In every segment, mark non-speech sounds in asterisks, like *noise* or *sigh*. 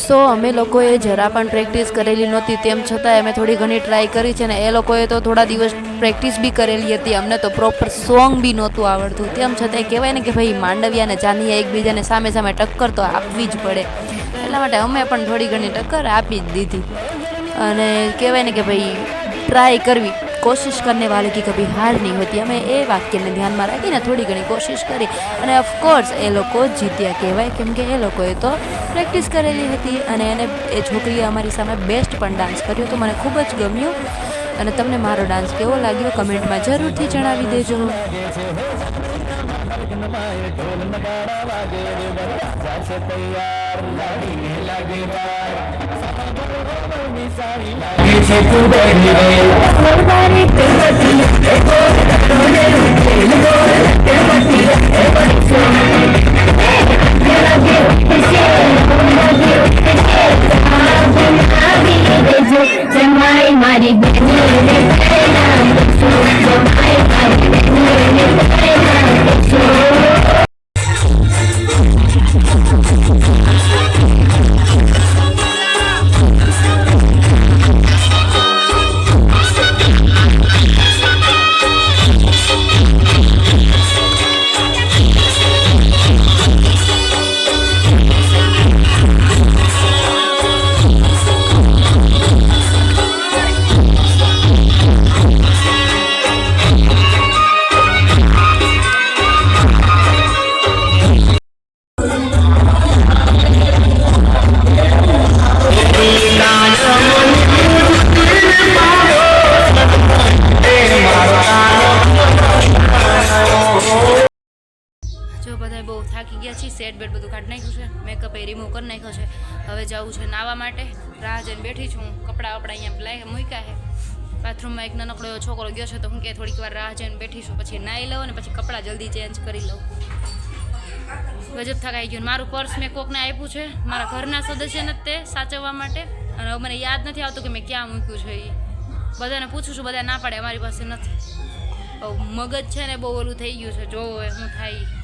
સો અમે લોકોએ જરા પણ પ્રેક્ટિસ કરેલી નહોતી, તેમ છતાં અમે થોડી ઘણી ટ્રાય કરી છે ને એ લોકોએ તો થોડા દિવસ પ્રેક્ટિસ બી કરેલી હતી, અમને તો પ્રોપર સોંગ બી નહોતું આવડતું. તેમ છતાં કહેવાય ને કે ભાઈ માંડવિયા અને જાનિયા એકબીજાને સામે સામે ટક્કર તો આપવી જ પડે. એટલા માટે અમે પણ થોડી ઘણી ટક્કર આપી જ દીધી. અને કહેવાય ને કે ભાઈ ટ્રાય કરવી. કોશિશ કરને વાલે કી કભી હાર નહીં હોતી. અમે એ વાક્યને ધ્યાનમાં રાખીને થોડી ઘણી કોશિશ કરી અને ઓફકોર્સ એ લોકો જીત્યા કહેવાય. કેમ કે એ લોકોએ તો પ્રેક્ટિસ કરેલી હતી અને એને એ છોકરીએ અમારી સામે બેસ્ટ પણ ડાન્સ કર્યો તો મને ખૂબ જ ગમ્યું. અને તમને મારો ડાન્સ કેવો લાગ્યો કમેન્ટમાં જરૂરથી જણાવી દેજો. जस तैयार लड़ने लगे बार लगे से तू बड़ी रे सरकारी तेवती एको रखने एको तेवती ए बड़ी सोने लगे इसे लगे इसे સેટ બેટ બધું કાઢી નાખ્યું છે. મેકઅપ એ રિમૂવ કરી નાખ્યો છે. હવે જવું છે નાવા માટે. રાહ જઈને બેઠી છું. કપડાં વપડા અહીંયા લાઈ મૂક્યા છે. બાથરૂમમાં એક નાનકડો છોકરો ગયો છે તો હું કે થોડીક વાર રાહ જઈને બેઠી છું. પછી નાહી લઉં અને પછી કપડાં જલ્દી ચેન્જ કરી લઉં. ગજબ થકાઈ ગયું મારું પર્સ મેં કોકને આપ્યું છે. મારા ઘરના સદસ્યને તે સાચવવા માટે. અને મને યાદ નથી આવતું કે મેં ક્યાં મૂક્યું છે એ બધાને પૂછું છું બધા ના પાડે, અમારી પાસે નથી. મગજ છે ને બહુ ઓલું થઈ ગયું છે. જોવો શું થાય.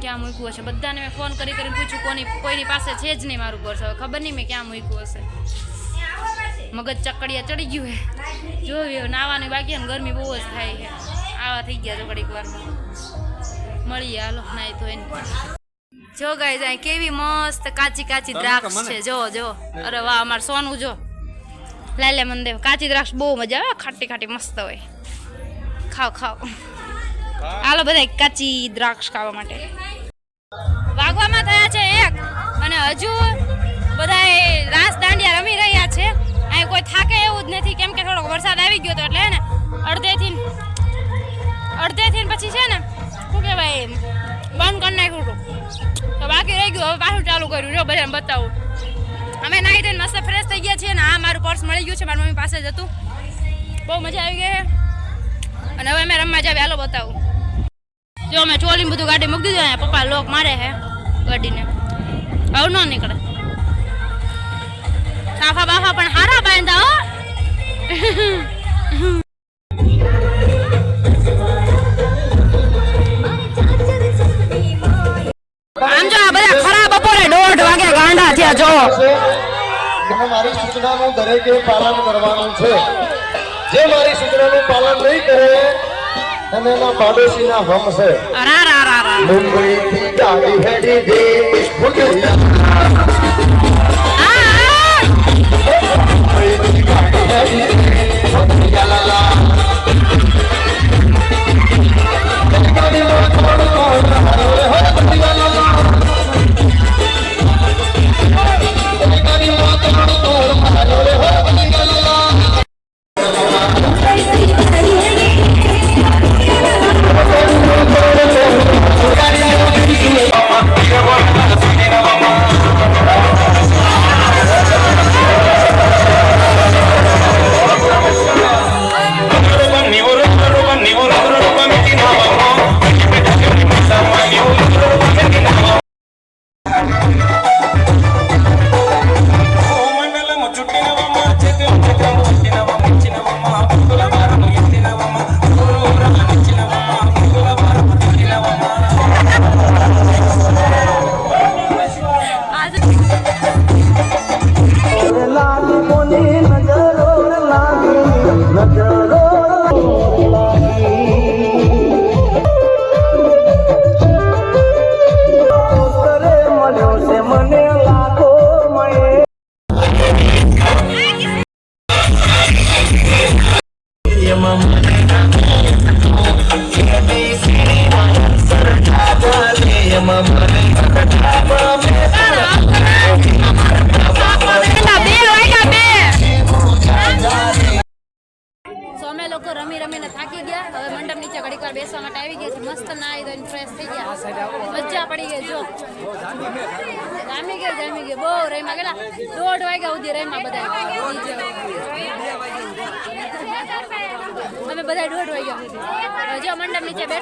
ક્યાં મૂક્યું હશે? બધાને મેં ફોન કરી કરીને પૂછ્યું કોની કોઈની પાસે છે જ નહીં મારું પર્સ હવે ખબર નહીં મેં ક્યાં મૂક્યું હશે. મગજ ચકડિયા ચડી ગયું હે. જોયું નાવાની બાકી ને ગરમી બહુ જ થાય છે આવા થઈ ગયા જો ઘડીક વારમાં. મળીએ હાલો નાય તો એને જો ગાય જાય કેવી મસ્ત કાચી કાચી દ્રાક્ષ છે. જો જો. અરે વાહ અમાર સોનું જો. લાલે મંદે કાચી દ્રાક્ષ બહુ મજા આવે. ખાટી ખાટી મસ્ત હોય. ખાઓ ખાઓ. હાલો, બધા કાચી દ્રાક્ષ ખાવા માટે. વાગવામાં થયા છે એક, અને હજુ બધા રાસ દાંડિયા રમી રહ્યા છે. અહીં કોઈ થાકે એવું જ નથી, કેમ કે થોડોક વરસાદ આવી ગયો તો એટલે ને, અડધેથી અડધેથી પછી છે ને, શું કહેવાય બંધ કરી નાખ્યું હતું. તો બાકી રહી ગયું, હવે પાછું ચાલુ કર્યું. જો, બધાને બતાવું. અમે નાહી ધોઈને મસ્ત ફ્રેશ થઈ ગયા છીએ ને આ મારું પર્સ મળી ગયું છે, મારી મમ્મી પાસે જ હતું. બહુ મજા આવી ગઈ અને હવે અમે રમવા જાવ, હાલો, બતાવું. જો અમે ચોલી બધું ગાડી મૂકી દીધું પપ્પા લોક મારે હે ગાડીને. હવે ન નીકળે. સાફા બાફા પણ હારા બાંધા હો. આમ જો બધા ખરા બપોરે દોઢ વાગે ગાંડા થયા, જો. જે મારી સૂચનાનું પાલન નહીં કરે અને એના પાડોશીના હમ છે. મુંબઈ રા રા રા મુંબઈથી ગાડી હેડી દેશ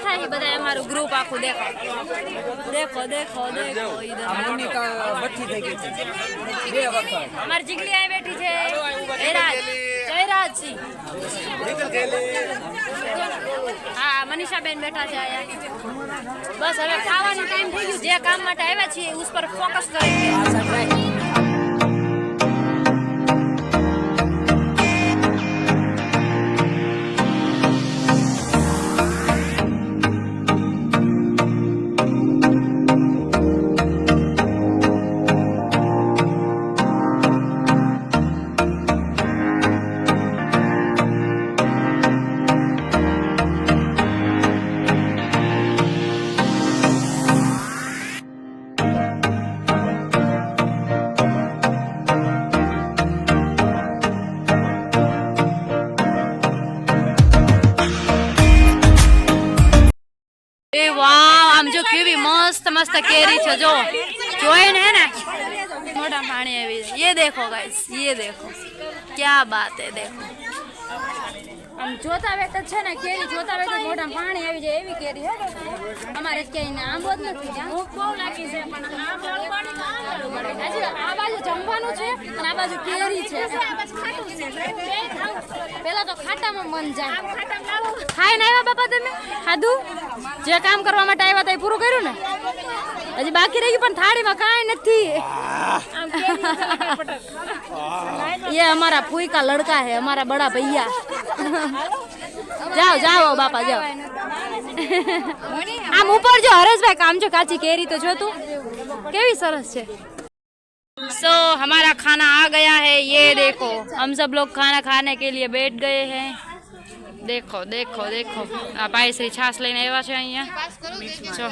નીચે બધા અમારું ગ્રુપ આખું દેખો દેખો દેખો દેખો અમારી જીગલી આવી બેઠી છે. જયરાજ. જયરાજસિંહ હા મનીષાબેન બેઠા છે અહીંયા. બસ હવે ખાવાનો ટાઈમ થઈ ગયો. જે કામ માટે આવ્યા છીએ ઉસ પર ફોકસ કરીએ મસ્ત કેરી છે જો. જોઈને હે ને મોટા પાણી આવી જાય ये देखो गाइस ये देखो क्या बात है देखो આમ જોતા વેત જ છે ને કેરી જોતા વેત જ મોઢા પાણી આવી જાય એવી કેરી હે અમારે ક્યાંય ને આંબો જ નથી ભૂખ બહુ લાગી છે પણ આંબો હજી આ બાજુ જમવાનું છે અને આ બાજુ કેરી છે પેલા તો ખાટામાં મન જાય ખાઈ ને આવ્યા બાપા તમે ખાધું જે કામ કરવા માટે આવ્યા હતા એ પૂરું કર્યું ને હજી બાકી રહી ગયું પણ થાળીમાં કાંઈ નથી ये हमारा फूई का लड़का है हमारा बड़ा भैया જાઓ જાઓ બાપા જાઓ આમ ઉપર જો હરેશભાઈ કામ જો કાચી કેરી તો જો તું કેવી સરસ છે सो हमारा खाना आ गया है ये देखो हम सब लोग खाना खाने के लिए बैठ गए हैं દેખો દેખો દેખો. આ ભાઈ શ્રી છાસ લઈને આવ્યા છે અહીંયા. જો.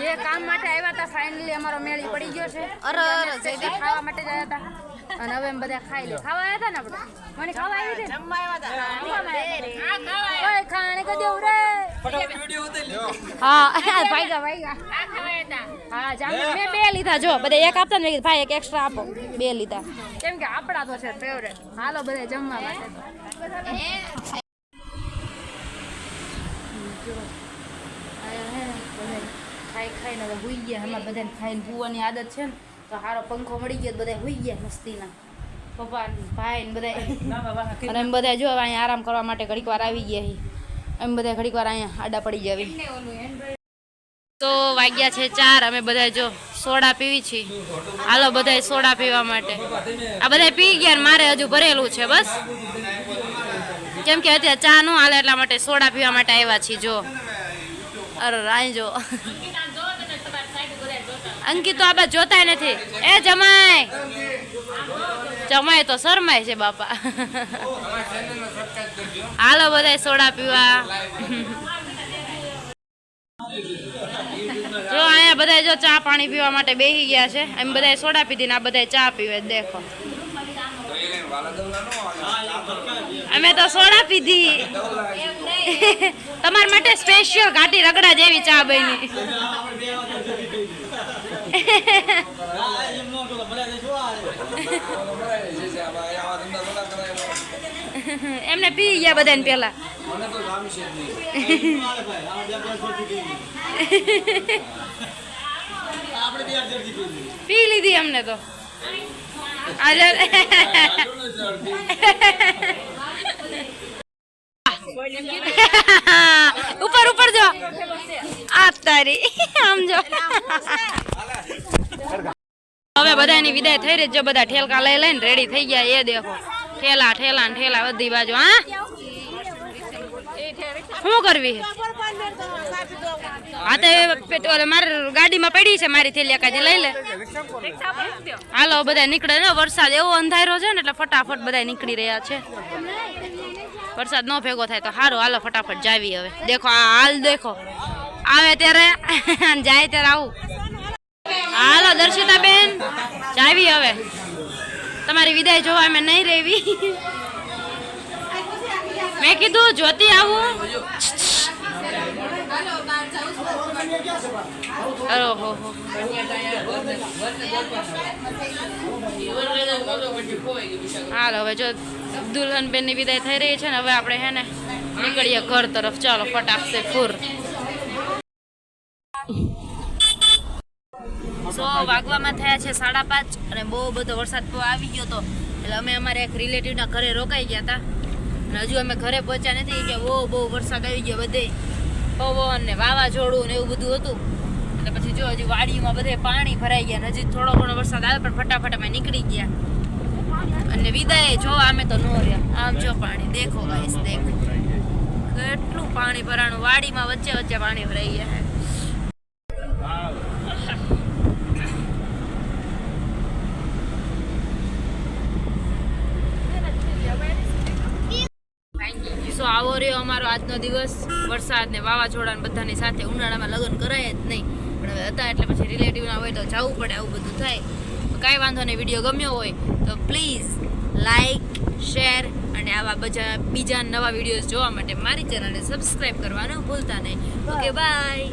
જે કામ માટે આવ્યા હતા ફાઇનલી અમારો મેળી પડી ગયો છે. અરે જયદીપ ખાવા માટે જ આવ્યા હતા. અને હવે એમ બધા ખાઈ લે. ખાવા આવ્યા હતા ને આપણે? મને ખાવા આવી છે જમવા આવ્યા હતા ખાણે કે દેવ રે હા ભાઈગા ભાઈગા. હા જામ મેં બે લીધા જો બધા એક આપતા ને ભાઈ એક એક્સ્ટ્રા આપો. બે લીધા. કેમ કે આપણા તો છે ફેવરેટ હાલો બધા જમવા માટે. ખાઈ ખાઈને હવે હુઈ ગયા. અમારે બધાને ખાઈને ભૂવાની આદત છે ને. તો હારો પંખો મળી ગયો બધા હોઈ ગયા મસ્તીના. પપ્પા ભાઈ ને બધા અને એમ બધા જો હવે અહીંયા આરામ કરવા માટે ઘડીક વાર આવી ગયા એમ બધા ઘડીક વાર અહીંયા આડા પડી જાવી તો વાગ્યા છે ચાર અમે બધા જો સોડા પીવી છીએ. હાલો બધા સોડા પીવા માટે. આ બધા પી ગયા મારે હજુ ભરેલું છે બસ. કેમ કે અત્યારે ચા નો હાલે એટલા માટે સોડા પીવા માટે આવ્યા છીએ જો. અરે રાય જો અંકિત આ બાજુ જોતાય નથી. એ જમાય જમાય તો શરમાય છે બાપા. હાલો બધા સોડા પીવા. જો અહીંયા બધા જો ચા પાણી પીવા માટે બેસી ગયા છે. એમ બધા સોડા પીધી ને આ બધા ચા પીવે, દેખો. અમે તો સોડા પીધી. *laughs* તમારા માટે સ્પેશિયલ ઘાટી રગડા જેવી ચા બની. *laughs* એમને પી ગયા બધાને પેલા *laughs* પી લીધી અમને તો. *laughs* ઉપર ઉપર જો. આ તારી, આમ જો. હવે બધાની વિદાય થઈ રહી છે. બધા ઠેલકા લઈ લઈને રેડી થઈ ગયા એ દેખો. ઠેલા ઠેલા ને ઠેલા બધી બાજુ, હા? શું કરવી? હા તો મારી ગાડીમાં પડી છે, મારી થેલી કાજે લઈ લે. હાલો બધા નીકળે ને. વરસાદ એવો અંધારો છે ને, એટલે ફટાફટ બધા નીકળી રહ્યા છે. વરસાદ ન ભેગો થાય તો સારું હાલો, ફટાફટ જાવી હવે. દેખો, આ હાલ દેખો. આવે ત્યારે, *laughs* જાય ત્યારે આવું. હાલો દર્શિતા બેન જાવી હવે. તમારી વિદાય જોવા અમે નહીં રહેવી મેં કીધું જોતી આવું. હાલો હવે જો દુલ્હનની વિદાય થઈ રહી છે ને, હવે આપણે હે ને નીકળીએ ઘર તરફ. ચાલો ફટાકશે ફૂર. સો વાગવામાં થયા છે સાડા પાંચ અને બહુ બધો વરસાદ આવી ગયો હતો એટલે અમે અમારે એક રિલેટિવના ઘરે રોકાઈ ગયા હતા અને હજુ અમે ઘરે પહોંચ્યા નથી કે બહુ બહુ વરસાદ આવી ગયો બધે. પવન ને વાવાઝોડું ને એવું બધું હતું. એટલે પછી જો હજી વાડીમાં બધે પાણી ભરાઈ ગયા ને હજી થોડો ઘણો વરસાદ આવે પણ ફટાફટ અમે નીકળી ગયા. અને વિદાય, જો અમે તો નો રહ્યા. આમ જો પાણી, દેખો ગાઈસ દેખો. કેટલું પાણી ભરાણું, વાડીમાં વચ્ચે વચ્ચે પાણી ભરાઈ ગયા છે સો આવો રહ્યો અમારો આજનો દિવસ. વરસાદ ને વાવાઝોડા બધાની સાથે ઉનાળામાં લગ્ન કરાય જ નહીં. પણ હવે હતા એટલે પછી રિલેટિવના હોય તો જવું પડે, આવું બધું થાય. કાંઈ વાંધો નહીં, વીડિયો ગમ્યો હોય તો પ્લીઝ લાઈક શેર અને આવા બધા બીજા નવા વિડીયોઝ જોવા માટે મારી ચેનલને સબસ્ક્રાઈબ કરવાનું ભૂલતા નહીં. Okay bye